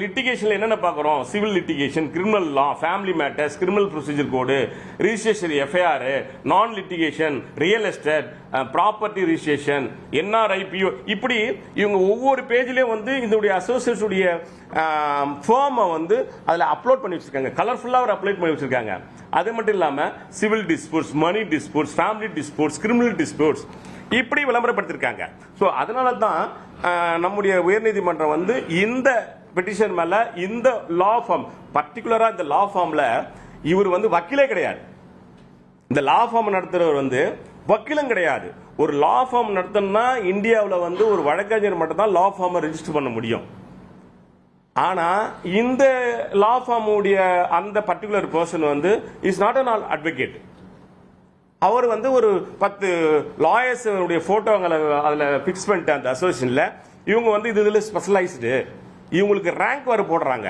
லிட்டிகேஷன்ல என்னென்ன பார்க்குறோம்? Civil litigation criminal law family matters criminal procedure code registration FIR non litigation real estate property registration NRI PO இப்படி இவங்க ஒவ்வொரு பேஜ்லேயும் வந்து இதனுடைய அசோசியேட்ஸுடைய ஃபார்மை வந்து அதில் அப்லோட் பண்ணி வச்சுருக்காங்க. கலர்ஃபுல்லாக ஒரு அப்லோட் பண்ணி வச்சுருக்காங்க. அது மட்டும் இல்லாமல் civil disputes money disputes family disputes criminal disputes இப்படி விளம்பரப்படுத்திருக்காங்க. ஸோ அதனால தான் uh, நம்முடைய உயர்நீதிமன்றம் வந்து இந்த பெட்டிஷன் மேல இந்த லா ஃபார்ம் பர்டிகுலரா இந்த லா ஃபார்ம்ல இவர் வந்து வக்கீலே கிடையாது. இந்த லா ஃபார்ம் நடத்துறவர் வந்து வக்கீலும் கிடையாது. ஒரு லா ஃபார்ம் நடத்தணும்னா இந்தியாவில் வந்து ஒரு வழக்கறிஞர் மட்டும் தான் லா ஃபார்மை ரெஜிஸ்டர் பண்ண முடியும். ஆனா இந்த லா ஃபார்ம் உடைய அந்த பர்டிகுலர் பர்சன் வந்து is not at all advocate அவர் வந்து ஒரு பத்து லாயர்ஸ் ஃபோட்டோங்களை போட்டோங்களை அதில் ஃபிக்ஸ் பண்ணிட்டு அந்த அசோசியேஷனில் இவங்க வந்து இது இதில் ஸ்பெஷலைஸ்டு இவங்களுக்கு ரேங்க் வேறு போடுறாங்க.